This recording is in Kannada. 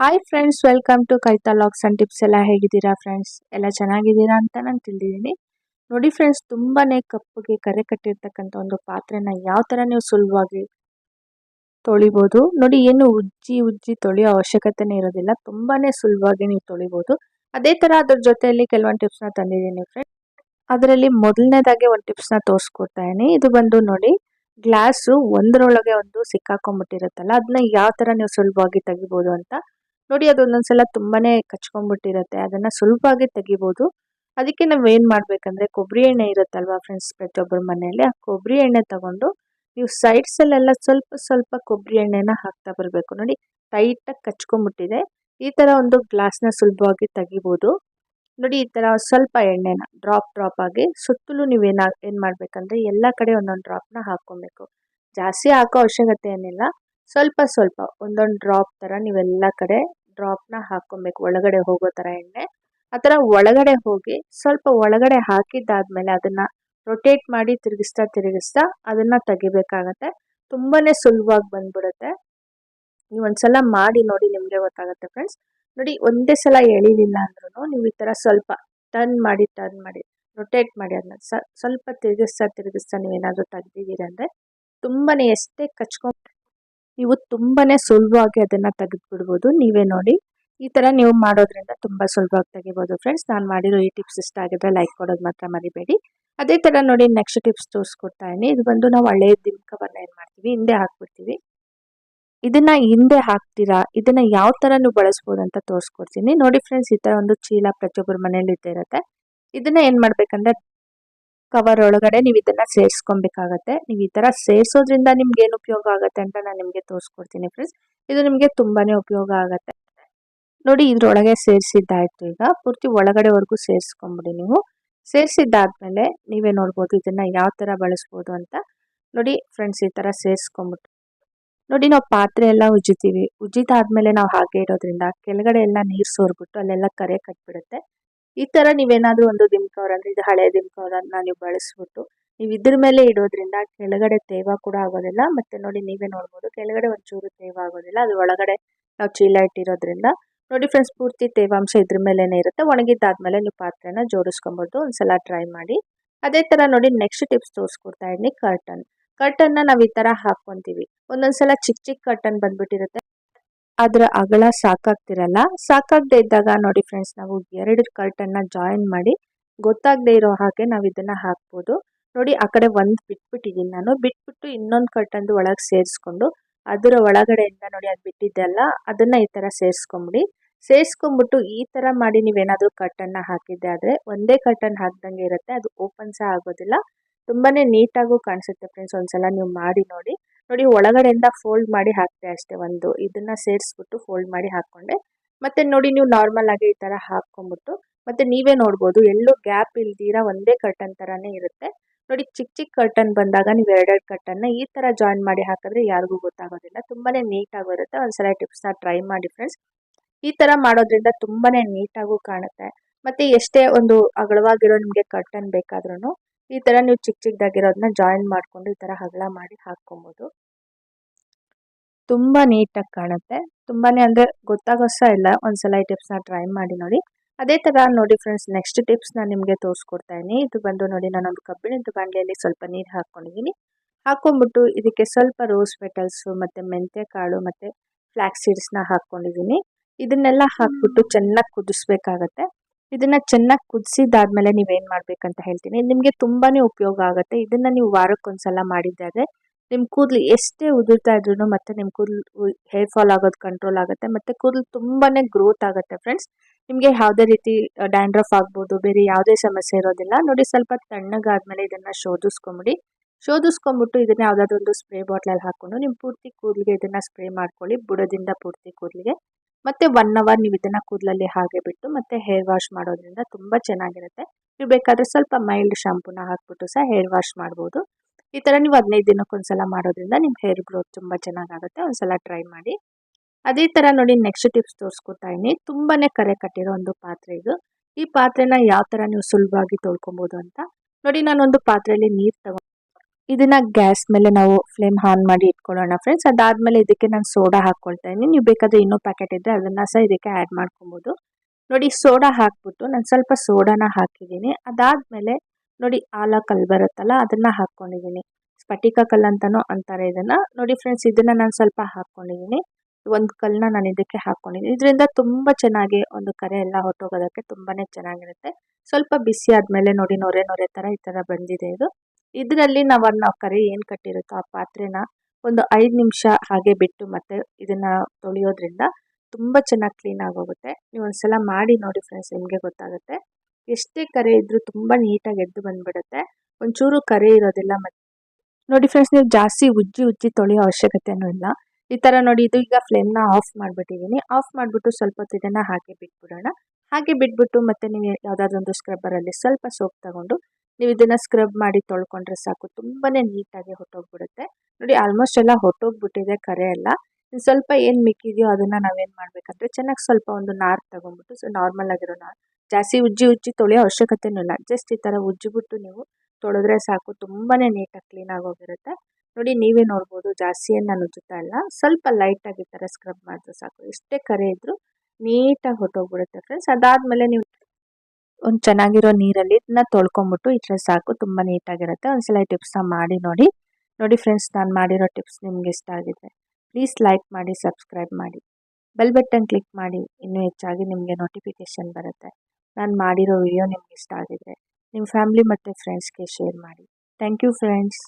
ಹಾಯ್ ಫ್ರೆಂಡ್ಸ್ ವೆಲ್ಕಮ್ ಟು ಕೈತಾ ಲಾಕ್ಸ್ ಅಂಡ್ ಟಿಪ್ಸ್ ಎಲ್ಲ ಹೇಗಿದ್ದೀರಾ ಫ್ರೆಂಡ್ಸ್ ಎಲ್ಲ ಚೆನ್ನಾಗಿದ್ದೀರಾ ಅಂತ ನಾನು ತಿಳಿದಿದ್ದೀನಿ. ನೋಡಿ ಫ್ರೆಂಡ್ಸ್ ತುಂಬಾ ಕಪ್ಪಗೆ ಕರೆ ಕಟ್ಟಿರ್ತಕ್ಕಂಥ ಒಂದು ಪಾತ್ರೆನ ಯಾವ ಥರ ನೀವು ಸುಲಭವಾಗಿ ತೊಳಿಬೋದು, ನೋಡಿ ಏನು ಉಜ್ಜಿ ಉಜ್ಜಿ ತೊಳೆಯೋ ಅವಶ್ಯಕತೆನೇ ಇರೋದಿಲ್ಲ ತುಂಬಾ ಸುಲಭವಾಗಿ ನೀವು ತೊಳಿಬೋದು. ಅದೇ ಥರ ಅದ್ರ ಜೊತೆಯಲ್ಲಿ ಕೆಲವೊಂದು ಟಿಪ್ಸ್ನ ತಂದಿದ್ದೀನಿ ಫ್ರೆಂಡ್ಸ್ ಅದರಲ್ಲಿ ಮೊದಲನೇದಾಗೆ ಒಂದು ಟಿಪ್ಸ್ನ ತೋರಿಸ್ಕೊಡ್ತಾ ಇದ್ದೀನಿ. ಇದು ಬಂದು ನೋಡಿ, ಗ್ಲಾಸು ಒಂದರೊಳಗೆ ಒಂದು ಸಿಕ್ಕಾಕೊಂಡ್ಬಿಟ್ಟಿರುತ್ತಲ್ಲ ಅದನ್ನ ಯಾವ ಥರ ನೀವು ಸುಲಭವಾಗಿ ತೆಗಿಬೋದು ಅಂತ ನೋಡಿ, ಅದು ಒಂದೊಂದ್ಸಲ ತುಂಬಾನೇ ಕಚ್ಕೊಂಡ್ಬಿಟ್ಟಿರತ್ತೆ. ಅದನ್ನ ಸುಲಭವಾಗಿ ತೆಗಿಬೋದು. ಅದಕ್ಕೆ ನಾವು ಏನು ಮಾಡಬೇಕಂದ್ರೆ ಕೊಬ್ಬರಿ ಎಣ್ಣೆ ಇರುತ್ತಲ್ವಾ ಫ್ರೆಂಡ್ಸ್ ಪ್ರತಿಯೊಬ್ಬರ ಮನೆಯಲ್ಲಿ, ಆ ಕೊಬ್ಬರಿ ಎಣ್ಣೆ ತಗೊಂಡು ನೀವು ಸೈಡ್ಸಲ್ಲೆಲ್ಲ ಸ್ವಲ್ಪ ಸ್ವಲ್ಪ ಕೊಬ್ಬರಿ ಎಣ್ಣೆನ ಹಾಕ್ತಾ ಬರಬೇಕು. ನೋಡಿ ಟೈಟಾಗಿ ಕಚ್ಕೊಂಡ್ಬಿಟ್ಟಿದೆ. ಈ ಥರ ಒಂದು ಗ್ಲಾಸ್ನ ಸುಲಭವಾಗಿ ತೆಗಿಬೋದು. ನೋಡಿ, ಈ ಥರ ಸ್ವಲ್ಪ ಎಣ್ಣೆನ ಡ್ರಾಪ್ ಡ್ರಾಪ್ ಆಗಿ ಸುತ್ತಲೂ ನೀವೇನ ಏನು ಮಾಡಬೇಕಂದ್ರೆ, ಎಲ್ಲ ಕಡೆ ಒಂದೊಂದು ಡ್ರಾಪ್ನ ಹಾಕ್ಕೊಬೇಕು. ಜಾಸ್ತಿ ಹಾಕೋ ಅವಶ್ಯಕತೆ ಏನಿಲ್ಲ. ಸ್ವಲ್ಪ ಸ್ವಲ್ಪ ಒಂದೊಂದು ಡ್ರಾಪ್ ಥರ ನೀವೆಲ್ಲ ಕಡೆ ಡ್ರಾಪ್ನ ಹಾಕ್ಕೊಬೇಕು. ಒಳಗಡೆ ಹೋಗೋ ಥರ ಎಣ್ಣೆ. ಆ ಥರ ಒಳಗಡೆ ಹೋಗಿ ಸ್ವಲ್ಪ ಒಳಗಡೆ ಹಾಕಿದ್ದಾದ್ಮೇಲೆ ಅದನ್ನು ರೊಟೇಟ್ ಮಾಡಿ ತಿರುಗಿಸ್ತಾ ತಿರುಗಿಸ್ತಾ ಅದನ್ನು ತೆಗಿಬೇಕಾಗತ್ತೆ. ತುಂಬಾ ಸುಲಭವಾಗಿ ಬಂದ್ಬಿಡುತ್ತೆ. ನೀವು ಒಂದ್ಸಲ ಮಾಡಿ ನೋಡಿ ನಿಮಗೆ ಗೊತ್ತಾಗುತ್ತೆ ಫ್ರೆಂಡ್ಸ್ ನೋಡಿ ಒಂದೇ ಸಲ ಎಳಿಲಿಲ್ಲ ಅಂದ್ರೂ ನೀವು ಈ ಥರ ಸ್ವಲ್ಪ ಟರ್ನ್ ಮಾಡಿ ಟರ್ನ್ ಮಾಡಿ ರೊಟೇಟ್ ಮಾಡಿ ಅದನ್ನ ಸ್ವಲ್ಪ ತಿರುಗಿಸ್ತಾ ತಿರುಗಿಸ್ತಾ ನೀವೇನಾದರೂ ತೆಗ್ದಿದ್ದೀರ ಅಂದರೆ ತುಂಬಾ ಎಷ್ಟೇ ಕಚ್ಕೊಂಡು ನೀವು ತುಂಬಾ ಸುಲಭವಾಗಿ ಅದನ್ನು ತೆಗೆದುಬಿಡ್ಬೋದು. ನೀವೇ ನೋಡಿ. ಈ ಥರ ನೀವು ಮಾಡೋದ್ರಿಂದ ತುಂಬ ಸುಲಭವಾಗಿ ತೆಗಿಬೋದು ಫ್ರೆಂಡ್ಸ್ ನಾನು ಮಾಡಿರೋ ಈ ಟಿಪ್ಸ್ ಇಷ್ಟ ಆಗಿದ್ರೆ ಲೈಕ್ ಕೊಡೋದು ಮಾತ್ರ ಮರಿಬೇಡಿ. ಅದೇ ಥರ ನೋಡಿ ನೆಕ್ಸ್ಟ್ ಟಿಪ್ಸ್ ತೋರಿಸ್ಕೊಡ್ತಾ ಇದು ಬಂದು ನಾವು ಹಳೆಯ ದಿಮ್ಕವನ್ನು ಏನು ಮಾಡ್ತೀವಿ? ಹಿಂದೆ ಹಾಕ್ಬಿಡ್ತೀವಿ. ಇದನ್ನ ಹಿಂದೆ ಹಾಕ್ತೀರಾ? ಇದನ್ನ ಯಾವ ಥರ ನೀವು ಬಳಸ್ಬೋದು ಅಂತ ತೋರಿಸ್ಕೊಡ್ತೀನಿ. ನೋಡಿ ಫ್ರೆಂಡ್ಸ್ ಈ ಥರ ಒಂದು ಚೀಲ ಪ್ರತಿಯೊಬ್ಬರ ಮನೇಲಿ ಇದ್ದೇ ಇರುತ್ತೆ. ಇದನ್ನ ಏನು ಮಾಡ್ಬೇಕಂದ್ರೆ ಕವರ್ ಒಳಗಡೆ ನೀವು ಇದನ್ನ ಸೇರಿಸ್ಕೊಬೇಕಾಗತ್ತೆ. ನೀವು ಈ ತರ ಸೇರಿಸೋದ್ರಿಂದ ನಿಮ್ಗೆ ಏನು ಉಪಯೋಗ ಆಗುತ್ತೆ ಅಂತ ನಾನು ನಿಮಗೆ ತೋರಿಸ್ಕೊಡ್ತೀನಿ ಫ್ರೆಂಡ್ಸ್ ಇದು ನಿಮಗೆ ತುಂಬಾನೇ ಉಪಯೋಗ ಆಗುತ್ತೆ. ನೋಡಿ ಇದ್ರೊಳಗೆ ಸೇರಿಸಿದ್ದಾಯ್ತು ಈಗ. ಪೂರ್ತಿ ಒಳಗಡೆವರೆಗೂ ಸೇರಿಸ್ಕೊಂಬಿಡಿ ನೀವು. ಸೇರಿಸಿದ್ದಾದ್ಮೇಲೆ ನೀವೇ ನೋಡ್ಬೋದು ಇದನ್ನ ಯಾವ ತರ ಬಳಸ್ಬೋದು ಅಂತ. ನೋಡಿ ಫ್ರೆಂಡ್ಸ್ ಈ ತರ ಸೇರಿಸ್ಕೊಂಬಿಟ್ಟು. ನೋಡಿ ನಾವು ಪಾತ್ರೆ ಎಲ್ಲ ಉಜ್ಜಿತೀವಿ ಉಜ್ಜಿದಾದ್ಮೇಲೆ ನಾವು ಹಾಗೆ ಇರೋದ್ರಿಂದ ಕೆಳಗಡೆ ಎಲ್ಲ ನೀರು ಸೋರ್ಬಿಟ್ಟು ಅಲ್ಲೆಲ್ಲ ಕರೆ ಕಟ್ಬಿಡುತ್ತೆ. ಈ ತರ ನೀವೇನಾದ್ರೂ ಒಂದು ದಿಮ್ಕವರ್ ಅಂದ್ರೆ ಇದು ಹಳೆ ದಿಮ್ಕವರನ್ನ ನೀವು ಬಳಸ್ಬಿಟ್ಟು, ನೀವು ಇದ್ರ ಮೇಲೆ ಇಡೋದ್ರಿಂದ ಕೆಳಗಡೆ ತೇವ ಕೂಡ ಆಗೋದಿಲ್ಲ, ಮತ್ತೆ ನೋಡಿ ನೀವೇ ನೋಡ್ಬೋದು, ಕೆಳಗಡೆ ಒಂಚೂರು ತೇವ ಆಗೋದಿಲ್ಲ, ಅದು ಒಳಗಡೆ ನಾವು ಚೀಲ ಇಟ್ಟಿರೋದ್ರಿಂದ. ನೋಡಿ ಫ್ರೆಂಡ್ಸ್ ಪೂರ್ತಿ ತೇವಾಂಶ ಇದ್ರ ಮೇಲೇನೆ ಇರುತ್ತೆ, ಒಣಗಿದ್ದಾದ್ಮೇಲೆ ನೀವು ಪಾತ್ರೆನ ಜೋಡಿಸ್ಕೊಬೋದು ಒಂದ್ಸಲ ಟ್ರೈ ಮಾಡಿ. ಅದೇ ತರ ನೋಡಿ ನೆಕ್ಸ್ಟ್ ಟಿಪ್ಸ್ ತೋರಿಸ್ಕೊಡ್ತಾ ಇದ್ದೀನಿ ಕರ್ಟನ್ ಕರ್ಟನ್ನ ನಾವು ಈ ತರ ಹಾಕೊಂತೀವಿ ಒಂದೊಂದ್ಸಲ ಚಿಕ್ಕ ಚಿಕ್ಕ ಕರ್ಟನ್ ಬಂದ್ಬಿಟ್ಟಿರುತ್ತೆ. ಅದರ ಅಗಲ ಸಾಕಾಗ್ತಿರಲ್ಲ. ಸಾಕಾಗದೇ ಇದ್ದಾಗ ನೋಡಿ ಫ್ರೆಂಡ್ಸ್ ನಾವು ಎರಡು ಕರ್ಟನ್ನ ಜಾಯಿನ್ ಮಾಡಿ ಗೊತ್ತಾಗದೆ ಇರೋ ಹಾಗೆ ನಾವು ಇದನ್ನ ಹಾಕ್ಬೋದು. ನೋಡಿ ಆ ಕಡೆ ಒಂದು ಬಿಟ್ಬಿಟ್ಟಿದ್ದೀನಿ ನಾನು. ಬಿಟ್ಬಿಟ್ಟು ಇನ್ನೊಂದು ಕರ್ಟನ್ದು ಒಳಗೆ ಸೇರಿಸ್ಕೊಂಡು ಅದರ ಒಳಗಡೆಯಿಂದ ನೋಡಿ ಅದು ಬಿಟ್ಟಿದ್ದೆಲ್ಲ ಅದನ್ನ ಈ ಥರ ಸೇರಿಸ್ಕೊಂಬಿಡಿ. ಸೇರಿಸ್ಕೊಂಬಿಟ್ಟು ಈ ಥರ ಮಾಡಿ ನೀವೇನಾದರೂ ಕರ್ಟನ್ನ ಹಾಕಿದ್ದೆ ಆದರೆ ಒಂದೇ ಕರ್ಟನ್ ಹಾಕ್ದಂಗೆ ಇರುತ್ತೆ, ಅದು ಓಪನ್ ಸಹ ಆಗೋದಿಲ್ಲ. ತುಂಬಾ ನೀಟಾಗೂ ಕಾಣಿಸುತ್ತೆ ಫ್ರೆಂಡ್ಸ್ ಒಂದ್ಸಲ ನೀವು ಮಾಡಿ ನೋಡಿ. ನೋಡಿ ಒಳಗಡೆಯಿಂದ ಫೋಲ್ಡ್ ಮಾಡಿ ಹಾಕ್ತೆ ಅಷ್ಟೇ ಒಂದು. ಇದನ್ನ ಸೇರಿಸ್ಬಿಟ್ಟು ಫೋಲ್ಡ್ ಮಾಡಿ ಹಾಕ್ಕೊಂಡೆ. ಮತ್ತೆ ನೋಡಿ ನೀವು ನಾರ್ಮಲ್ ಆಗಿ ಈ ಥರ ಹಾಕ್ಕೊಂಬಿಟ್ಟು, ಮತ್ತೆ ನೀವೇ ನೋಡ್ಬೋದು, ಎಲ್ಲೂ ಗ್ಯಾಪ್ ಇಲ್ದಿರ ಒಂದೇ ಕರ್ಟನ್ ಥರನೇ ಇರುತ್ತೆ. ನೋಡಿ ಚಿಕ್ಕ ಚಿಕ್ಕ ಕರ್ಟನ್ ಬಂದಾಗ ನೀವು ಎರಡೆರಡು ಕರ್ಟನ್ನ ಈ ಥರ ಜಾಯಿನ್ ಮಾಡಿ ಹಾಕಿದ್ರೆ ಯಾರಿಗೂ ಗೊತ್ತಾಗೋದಿಲ್ಲ. ತುಂಬಾನೇ ನೀಟಾಗಿ ಬರುತ್ತೆ ಒಂದ್ಸಲ ಟಿಪ್ಸ್ನ ಟ್ರೈ ಮಾಡಿ ಫ್ರೆಂಡ್ಸ್ ಈ ಥರ ಮಾಡೋದ್ರಿಂದ ತುಂಬಾ ನೀಟಾಗೂ ಕಾಣುತ್ತೆ. ಮತ್ತು ಎಷ್ಟೇ ಒಂದು ಅಗಲವಾಗಿರೋ ನಿಮಗೆ ಕರ್ಟನ್ ಬೇಕಾದ್ರೂ ಈ ಥರ ನೀವು ಚಿಕ್ಕ ಚಿಕ್ಕದಾಗಿರೋದನ್ನ ಜಾಯಿನ್ ಮಾಡಿಕೊಂಡು ಈ ಥರ ಹಗಲ ಮಾಡಿ ಹಾಕ್ಕೊಬೋದು. ತುಂಬ ನೀಟಾಗಿ ಕಾಣುತ್ತೆ. ತುಂಬಾ ಅಂದರೆ ಗೊತ್ತಾಗೋಸ ಇಲ್ಲ. ಒಂದ್ಸಲ ಈ ಟಿಪ್ಸ್ನ ಟ್ರೈ ಮಾಡಿ ನೋಡಿ. ಅದೇ ಥರ ನೋಡಿ ಫ್ರೆಂಡ್ಸ್ ನೆಕ್ಸ್ಟ್ ಟಿಪ್ಸ್ ನಾನು ನಿಮಗೆ ತೋರಿಸ್ಕೊಡ್ತಾ ಇದ್ದೀನಿ ಇದು ಬಂದು ನೋಡಿ ನಾನೊಂದು ಕಬ್ಬಿಣದ ಬಾಂಡೆಯಲ್ಲಿ ಸ್ವಲ್ಪ ನೀರು ಹಾಕ್ಕೊಂಡಿದ್ದೀನಿ ಹಾಕ್ಕೊಂಬಿಟ್ಟು ಇದಕ್ಕೆ ಸ್ವಲ್ಪ ರೋಸ್ ಪೆಟಲ್ಸು ಮತ್ತು ಮೆಂತ್ಯ ಕಾಳು ಮತ್ತು ಫ್ಲ್ಯಾಕ್ಸ್ ಸೀಡ್ಸ್ನ ಹಾಕ್ಕೊಂಡಿದ್ದೀನಿ ಇದನ್ನೆಲ್ಲ ಹಾಕ್ಬಿಟ್ಟು ಚೆನ್ನಾಗಿ ಕುದಿಸ್ಬೇಕಾಗತ್ತೆ. ಇದನ್ನ ಚೆನ್ನಾಗಿ ಕುದಿಸಿದಾದ್ಮೇಲೆ ನೀವೇನು ಮಾಡ್ಬೇಕಂತ ಹೇಳ್ತೀನಿ. ನಿಮಗೆ ತುಂಬಾನೇ ಉಪಯೋಗ ಆಗುತ್ತೆ. ಇದನ್ನ ನೀವು ವಾರಕ್ಕೊಂದ್ಸಲ ಮಾಡಿದ್ದಾದ್ರೆ ನಿಮ್ಮ ಕೂದಲು ಎಷ್ಟೇ ಉದುರ್ತಾ ಇದ್ರು ಮತ್ತೆ ನಿಮ್ಮ ಕೂದಲು ಹೇರ್ ಫಾಲ್ ಆಗೋದು ಕಂಟ್ರೋಲ್ ಆಗುತ್ತೆ. ಮತ್ತೆ ಕೂದಲು ತುಂಬಾ ಗ್ರೋತ್ ಆಗುತ್ತೆ ಫ್ರೆಂಡ್ಸ್ ನಿಮಗೆ ಯಾವುದೇ ರೀತಿ ಡ್ಯಾಂಡ್ರಫ್ ಆಗ್ಬೋದು, ಬೇರೆ ಯಾವುದೇ ಸಮಸ್ಯೆ ಇರೋದಿಲ್ಲ. ನೋಡಿ ಸ್ವಲ್ಪ ತಣ್ಣಗಾದ್ಮೇಲೆ ಇದನ್ನು ಶೋಧಿಸ್ಕೊಂಬಿಡಿ. ಶೋಧಿಸ್ಕೊಂಬಿಟ್ಟು ಇದನ್ನ ಯಾವುದಾದ್ರೂ ಒಂದು ಸ್ಪ್ರೇ ಬಾಟ್ಲಲ್ಲಿ ಹಾಕೊಂಡು ನಿಮ್ಮ ಪೂರ್ತಿ ಕೂದಲಿಗೆ ಇದನ್ನು ಸ್ಪ್ರೇ ಮಾಡ್ಕೊಳ್ಳಿ. ಬುಡದಿಂದ ಪೂರ್ತಿ ಕೂದಲಿಗೆ. ಮತ್ತು ಒನ್ ಅವರ್ ನೀವು ಇದನ್ನು ಕೂದಲಲ್ಲಿ ಹಾಗೆ ಬಿಟ್ಟು ಮತ್ತೆ ಹೇರ್ ವಾಶ್ ಮಾಡೋದ್ರಿಂದ ತುಂಬ ಚೆನ್ನಾಗಿರುತ್ತೆ. ನೀವು ಬೇಕಾದರೆ ಸ್ವಲ್ಪ ಮೈಲ್ಡ್ ಶಾಂಪೂನ ಹಾಕ್ಬಿಟ್ಟು ಸಹ ಹೇರ್ ವಾಶ್ ಮಾಡ್ಬೋದು. ಈ ಥರ ನೀವು ಹದಿನೈದು ದಿನಕ್ಕೊಂದ್ಸಲ ಮಾಡೋದ್ರಿಂದ ನಿಮ್ಮ ಹೇರ್ ಗ್ರೋತ್ ತುಂಬ ಚೆನ್ನಾಗಾಗುತ್ತೆ. ಒಂದ್ಸಲ ಟ್ರೈ ಮಾಡಿ. ಅದೇ ಥರ ನೋಡಿ ನೆಕ್ಸ್ಟ್ ಟಿಪ್ಸ್ ತೋರಿಸ್ಕೊತಾ ಇದ್ದೀನಿ. ತುಂಬಾ ಕರೆ ಕಟ್ಟಿರೋ ಒಂದು ಪಾತ್ರೆ ಇದು. ಈ ಪಾತ್ರೆನ ಯಾವ ಥರ ನೀವು ಸುಲಭವಾಗಿ ತೊಳ್ಕೊಬೋದು ಅಂತ ನೋಡಿ ನಾನೊಂದು ಪಾತ್ರೆಯಲ್ಲಿ ನೀರು ತಗೊಂಡು ಇದನ್ನ ಗ್ಯಾಸ್ ಮೇಲೆ ನಾವು ಫ್ಲೇಮ್ ಆನ್ ಮಾಡಿ ಇಟ್ಕೊಳ್ಳೋಣ ಫ್ರೆಂಡ್ಸ್ ಅದಾದ್ಮೇಲೆ ಇದಕ್ಕೆ ನಾನು ಸೋಡಾ ಹಾಕ್ಕೊಳ್ತಾ ಇದ್ದೀನಿ. ನೀವು ಬೇಕಾದ್ರೆ ಇನ್ನೂ ಪ್ಯಾಕೆಟ್ ಇದ್ದರೆ ಅದನ್ನು ಸಹ ಇದಕ್ಕೆ ಆ್ಯಡ್ ಮಾಡ್ಕೊಬೋದು. ನೋಡಿ ಸೋಡಾ ಹಾಕ್ಬಿಟ್ಟು ನಾನು ಸ್ವಲ್ಪ ಸೋಡಾನ ಹಾಕಿದ್ದೀನಿ. ಅದಾದಮೇಲೆ ನೋಡಿ, ಆಲ ಕಲ್ ಬರುತ್ತಲ್ಲ, ಅದನ್ನು ಹಾಕ್ಕೊಂಡಿದ್ದೀನಿ. ಸ್ಫಟಿಕ ಕಲ್ ಅಂತಲೂ ಅಂತಾರೆ ಇದನ್ನು. ನೋಡಿ ಫ್ರೆಂಡ್ಸ್ ಇದನ್ನು ನಾನು ಸ್ವಲ್ಪ ಹಾಕ್ಕೊಂಡಿದ್ದೀನಿ. ಒಂದು ಕಲ್ಲನ್ನ ನಾನು ಇದಕ್ಕೆ ಹಾಕ್ಕೊಂಡಿದ್ದೀನಿ. ಇದರಿಂದ ತುಂಬ ಚೆನ್ನಾಗಿ ಒಂದು ಕರೆ ಎಲ್ಲ ಹೊಟ್ಟೋಗೋದಕ್ಕೆ ತುಂಬಾ ಚೆನ್ನಾಗಿರುತ್ತೆ. ಸ್ವಲ್ಪ ಬಿಸಿ ಆದಮೇಲೆ ನೋಡಿ, ನೊರೆ ನೊರೆ ಥರ ಈ ಥರ ಬಂದಿದೆ ಇದು. ಇದರಲ್ಲಿ ನಾವು ಅನ್ನ ಕರಿ ಏನು ಕಟ್ಟಿರುತ್ತೋ ಆ ಪಾತ್ರೆನ ಒಂದು ಐದು ನಿಮಿಷ ಹಾಗೆ ಬಿಟ್ಟು ಮತ್ತೆ ಇದನ್ನು ತೊಳೆಯೋದ್ರಿಂದ ತುಂಬ ಚೆನ್ನಾಗಿ ಕ್ಲೀನ್ ಆಗೋಗುತ್ತೆ. ನೀವು ಒಂದ್ಸಲ ಮಾಡಿ ನೋಡಿ ಫ್ರೆಂಡ್ಸ್ ನಿಮಗೆ ಗೊತ್ತಾಗುತ್ತೆ. ಎಷ್ಟೇ ಕರೆ ಇದ್ದರೂ ತುಂಬ ನೀಟಾಗಿ ಎದ್ದು ಬಂದ್ಬಿಡುತ್ತೆ. ಒಂಚೂರು ಕರೆ ಇರೋದಿಲ್ಲ ಮತ್ತೆ. ನೋಡಿ ಫ್ರೆಂಡ್ಸ್ ನೀವು ಜಾಸ್ತಿ ಉಜ್ಜಿ ಉಜ್ಜಿ ತೊಳೆಯೋ ಅವಶ್ಯಕತೆನೂ ಇಲ್ಲ. ಈ ಥರ ನೋಡಿ ಇದು ಈಗ ಫ್ಲೇಮ್ನ ಆಫ್ ಮಾಡಿಬಿಟ್ಟಿದ್ದೀನಿ ಆಫ್ ಮಾಡಿಬಿಟ್ಟು ಸ್ವಲ್ಪ ಹೊತ್ತು ಇದನ್ನು ಹಾಗೆ ಬಿಟ್ಬಿಡೋಣ. ಹಾಗೆ ಬಿಟ್ಬಿಟ್ಟು ಮತ್ತೆ ನೀವು ಯಾವುದಾದ್ರೂ ಒಂದು ಸ್ಕ್ರಬ್ಬರಲ್ಲಿ ಸ್ವಲ್ಪ ಸೋಪ್ ತಗೊಂಡು ನೀವು ಇದನ್ನು ಸ್ಕ್ರಬ್ ಮಾಡಿ ತೊಳ್ಕೊಂಡ್ರೆ ಸಾಕು. ತುಂಬಾ ನೀಟಾಗಿ ಹೊಟ್ಟೋಗ್ಬಿಡುತ್ತೆ ನೋಡಿ ಆಲ್ಮೋಸ್ಟ್ ಎಲ್ಲ ಹೊಟ್ಟೋಗ್ಬಿಟ್ಟಿದೆ ಕರೆ ಎಲ್ಲ. ಸ್ವಲ್ಪ ಏನು ಮಿಕ್ಕಿದೆಯೋ ಅದನ್ನು ನಾವೇನು ಮಾಡಬೇಕಂದ್ರೆ ಚೆನ್ನಾಗಿ ಸ್ವಲ್ಪ ಒಂದು ನಾರ್ ತಗೊಂಡ್ಬಿಟ್ಟು, ಸೊ ನಾರ್ಮಲ್ ಆಗಿರೋ ನಾರ್. ಜಾಸ್ತಿ ಉಜ್ಜಿ ಉಜ್ಜಿ ತೊಳೆಯೋ ಅವಶ್ಯಕತೆನೂ ಇಲ್ಲ. ಜಸ್ಟ್ ಈ ಥರ ಉಜ್ಜಿಬಿಟ್ಟು ನೀವು ತೊಳೆದ್ರೆ ಸಾಕು. ತುಂಬಾ ನೀಟಾಗಿ ಕ್ಲೀನಾಗಿ ಹೋಗಿರುತ್ತೆ. ನೋಡಿ, ನೀವೇ ನೋಡ್ಬೋದು, ಜಾಸ್ತಿ ಏನು ನಾನು ಉಜ್ಜುತ್ತಾ ಇಲ್ಲ. ಸ್ವಲ್ಪ ಲೈಟಾಗಿ ಈ ಥರ ಸ್ಕ್ರಬ್ ಮಾಡಿದ್ರೆ ಸಾಕು. ಎಷ್ಟೇ ಕರೆ ಇದ್ದರೂ ನೀಟಾಗಿ ಹೊಟ್ಟೋಗ್ಬಿಡುತ್ತೆ ಫ್ರೆಂಡ್ಸ್ ಅದಾದಮೇಲೆ ನೀವು ಒಂದು ಚೆನ್ನಾಗಿರೋ ನೀರಲ್ಲಿ ಇದನ್ನ ತೊಳ್ಕೊಂಬಿಟ್ಟು ಇಟ್ಟರೆ ಸಾಕು, ತುಂಬ ನೀಟಾಗಿರುತ್ತೆ. ಒಂದ್ಸಲ ಈ ಟಿಪ್ಸ್ನ ಮಾಡಿ ನೋಡಿ. ನೋಡಿ ಫ್ರೆಂಡ್ಸ್ ನಾನು ಮಾಡಿರೋ ಟಿಪ್ಸ್ ನಿಮ್ಗೆ ಇಷ್ಟ ಆಗಿದೆ ಪ್ಲೀಸ್ ಲೈಕ್ ಮಾಡಿ ಸಬ್ಸ್ಕ್ರೈಬ್ ಮಾಡಿ. ಬೆಲ್ ಬಟನ್ ಕ್ಲಿಕ್ ಮಾಡಿ, ಇನ್ನೂ ಹೆಚ್ಚಾಗಿ ನಿಮಗೆ ನೋಟಿಫಿಕೇಷನ್ ಬರುತ್ತೆ. ನಾನು ಮಾಡಿರೋ ವಿಡಿಯೋ ನಿಮ್ಗೆ ಇಷ್ಟ ಆಗಿದ್ರೆ ನಿಮ್ಮ ಫ್ಯಾಮಿಲಿ ಮತ್ತು ಫ್ರೆಂಡ್ಸ್ಗೆ ಶೇರ್ ಮಾಡಿ. Thank you friends